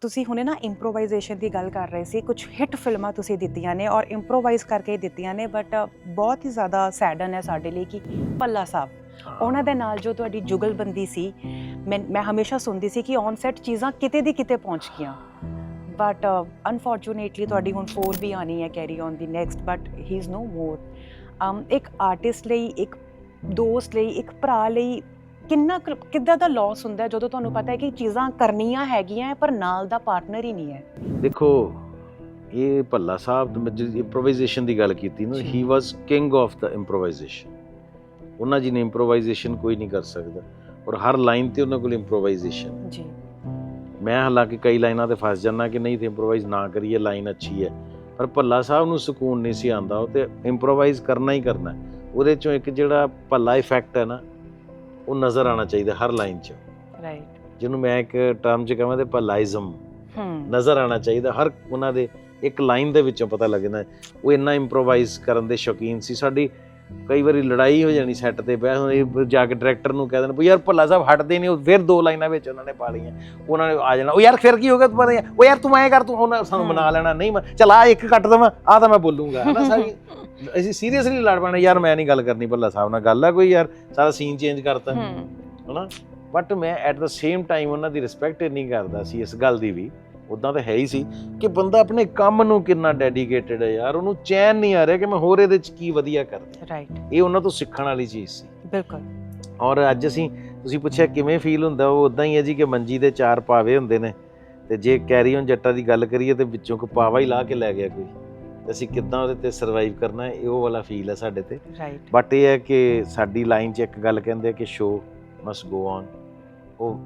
ਤੁਸੀਂ ਹੁਣੇ ਨਾ ਇੰਪਰੋਵਾਈਜ਼ੇਸ਼ਨ ਦੀ ਗੱਲ ਕਰ ਰਹੇ ਸੀ ਕੁਝ ਹਿੱਟ ਫਿਲਮਾਂ ਤੁਸੀਂ ਦਿੱਤੀਆਂ ਨੇ ਔਰ ਇੰਪਰੋਵਾਈਜ਼ ਕਰਕੇ ਦਿੱਤੀਆਂ ਨੇ ਬਟ ਬਹੁਤ ਹੀ ਜ਼ਿਆਦਾ ਸੈਡਨ ਹੈ ਸਾਡੇ ਲਈ ਕਿ ਪੱਲਾ ਸਾਹਿਬ ਉਹਨਾਂ ਦੇ ਨਾਲ ਜੋ ਤੁਹਾਡੀ ਜੁਗਲਬੰਦੀ ਸੀ ਮੈਂ ਮੈਂ ਹਮੇਸ਼ਾ ਸੁਣਦੀ ਸੀ ਕਿ ਔਨ ਸੈਟ ਚੀਜ਼ਾਂ ਕਿਤੇ ਦੀ ਕਿਤੇ ਪਹੁੰਚ ਗਈਆਂ। ਬਟ ਅਨਫੋਰਚੂਨੇਟਲੀ ਤੁਹਾਡੀ ਹੁਣ ਫੋਰ ਵੀ ਆਣੀ ਹੈ carry on the next but he is no more ਇੱਕ ਆਰਟਿਸਟ ਲਈ ਇੱਕ ਦੋਸਤ ਲਈ ਇੱਕ ਭਰਾ ਲਈ ਕਿੰਨਾ ਕੁ- ਕਿੱਦਾਂ ਦਾ ਲਾਸ ਹੁੰਦਾ ਹੈ? ਜਦੋਂ ਤੁਹਾਨੂੰ ਪਤਾ ਹੈ ਕਿ ਚੀਜ਼ਾਂ ਕਰਨੀਆਂ ਹੈਗੀਆਂ ਹੈ, ਪਰ ਨਾਲ ਦਾ ਪਾਰਟਨਰ ਹੀ ਨਹੀਂ ਹੈ। ਦੇਖੋ ਇਹ ਭੱਲਾ ਸਾਹਿਬ ਮੈਂ ਜਿਹੜੀ ਇੰਪਰੋਵਾਈਜ਼ੇਸ਼ਨ ਦੀ ਗੱਲ ਕੀਤੀ ਨਾ ਜੀ। He was king of the improvisation ਉਹਨਾਂ ਜੀ ਨੇ ਇੰਪਰੋਵਾਈਜ਼ੇਸ਼ਨ ਕੋਈ ਨਹੀਂ ਕਰ ਸਕਦਾ। ਔਰ ਹਰ ਲਾਈਨ ਤੇ ਉਹਨਾਂ ਕੋਲ ਇੰਪਰੋਵਾਈਜ਼ੇਸ਼ਨ ਜੀ। ਮੈਂ ਹਾਲਾਂਕਿ ਕਈ ਲਾਈਨਾਂ ਤੇ ਫਸ ਜਾਂਦਾ ਕਿ ਨਹੀਂ ਤੇ ਇੰਪਰੋਵਾਈਜ਼ ਨਾ ਕਰੀਏ ਲਾਈਨ ਅੱਛੀ ਹੈ। ਪਰ ਭੱਲਾ ਸਾਹਿਬ ਨੂੰ ਸਕੂਨ ਨਹੀਂ ਸੀ ਆਂਦਾ ਉਹ ਤੇ ਇੰਪਰੋਵਾਈਜ਼ ਕਰਨਾ ਹੀ ਕਰਨਾ। ਹੈ। ਉਹਦੇ ਚੋਂ ਇੱਕ ਜਿਹੜਾ ਭੱਲਾ ਇਫੈਕਟ ਹੈ ਨਾ ਉਹ ਨਜ਼ਰ ਆਣਾ ਚਾਹੀਦਾ ਹਰ ਲਾਈਨ 'ਚ। ਰਾਈਟ ਜਿਹਨੂੰ ਮੈਂ ਇੱਕ ਟਰਮ 'ਚ ਕਹਾਂ ਤੇ ਹਮ ਨਜ਼ਰ ਆਣਾ ਚਾਹੀਦਾ ਹਰ ਉਹਨਾਂ ਦੇ ਇੱਕ ਲਾਈਨ ਦੇ ਵਿੱਚੋਂ ਪਤਾ ਲੱਗਣਾ ਹੈ। ਉਹ ਇੰਨਾ ਇੰਪਰੋਵਾਈਜ਼ ਕਰਨ ਦੇ ਸ਼ੌਕੀਨ ਸੀ। ਸਾਡੀ ਕਈ ਵਾਰੀ ਲੜਾਈ ਹੋ ਜਾਣੀ ਸੈੱਟ ਤੇ ਬਹਿ ਹੁਣ ਜਾ ਕੇ ਡਾਇਰੈਕਟਰ ਨੂੰ ਕਹਿ ਦੇਣ ਵੀ ਯਾਰ ਭੱਲਾ ਸਾਹਿਬ ਹਟਦੇ ਨਹੀਂ ਉਹ ਫਿਰ ਦੋ ਲਾਈਨਾਂ ਵਿੱਚ ਉਹਨਾਂ ਨੇ ਪਾ ਲਈਆਂ। ਉਹਨਾਂ ਨੇ ਆ ਜਾਣਾ ਉਹ ਯਾਰ ਫਿਰ ਕੀ ਹੋ ਗਿਆ ਤੂੰ ਪਤਾ ਉਹ ਯਾਰ ਤੂੰ ਐਂ ਕਰ ਤੂੰ ਉਹਨਾਂ ਸਾਨੂੰ। ਮਨਾ ਲੈਣਾ ਨਹੀਂ ਚਲ ਆ ਇੱਕ ਕੱਟ ਦਵਾਂ ਆ ਤਾਂ ਮੈਂ ਬੋਲੂੰਗਾ ਹਨਾ ਸਾਰੀ? ਅਸੀਂ ਸੀਰੀਅਸਲੀ ਲੜ ਪੈਣਾ ਯਾਰ ਮੈਂ ਨਹੀਂ ਗੱਲ ਕਰਨੀ ਭੱਲਾ ਸਾਹਿਬ ਨਾਲ ਗੱਲ ਆ ਕੋਈ ਯਾਰ ਸਾਰਾ ਸੀਨ ਚੇਂਜ ਕਰਤਾ। ਹਨਾ? ਬਟ ਮੈਂ ਐਟ ਦਾ ਸੇਮ ਟਾਈਮ ਉਹਨਾਂ ਦੀ ਰਿਸਪੈਕਟ ਨਹੀਂ ਕਰਦਾ ਸੀ ਇਸ ਗੱਲ ਦੀ ਵੀ ਉਦਾਂ ਤਾਂ ਹੈ ਹੀ ਸੀ ਕਿ ਬੰਦਾ ਆਪਣੇ ਕੰਮ ਨੂੰ ਕਿੰਨਾ ਡੈਡੀਕੇਟਿਡ ਹੈ ਯਾਰ ਉਹਨੂੰ ਚੈਨ ਨਹੀਂ ਆ ਰਿਹਾ ਕਿ ਮੈਂ ਹੋਰ ਇਹਦੇ ਚ ਕੀ ਵਧੀਆ ਕਰਦਾ ਰਾਈਟ ਇਹ ਉਹਨਾਂ ਤੋਂ ਸਿੱਖਣ ਵਾਲੀ ਚੀਜ਼ ਸੀ। ਬਿਲਕੁਲ। ਔਰ ਅੱਜ ਅਸੀਂ ਤੁਸੀਂ ਪੁੱਛਿਆ ਕਿਵੇਂ ਫੀਲ ਹੁੰਦਾ ਉਹ ਉਦਾਂ ਹੀ ਹੈ ਜੀ ਕਿ ਮੰਜੀ ਦੇ ਚਾਰ ਪਾਵੇ ਹੁੰਦੇ ਨੇ ਤੇ ਜੇ ਕੈਰੀ ਔਨ ਜੱਟਾ ਦੀ ਗੱਲ ਕਰੀਏ ਤੇ ਵਿੱਚੋਂ ਕੋ ਪਾਵਾ ਹੀ ਲਾ ਕੇ ਲੈ ਗਿਆ ਕੋਈ। ਅਸੀਂ ਕਿੱਦਾਂ ਉਹਦੇ ਤੇ ਸਰਵਾਈਵ ਕਰਨਾ ਹੈ ਇਹ ਉਹ ਵਾਲਾ ਫੀਲ ਹੈ ਸਾਡੇ ਤੇ। ਰਾਈਟ ਬਟ ਇਹ ਹੈ ਕਿ ਸਾਡੀ ਲਾਈਨ 'ਚ ਇੱਕ ਗੱਲ ਕਹਿੰਦੇ ਕਿ ਸ਼ੋ ਮਸਟ ਗੋ ਔਨ ਉਹ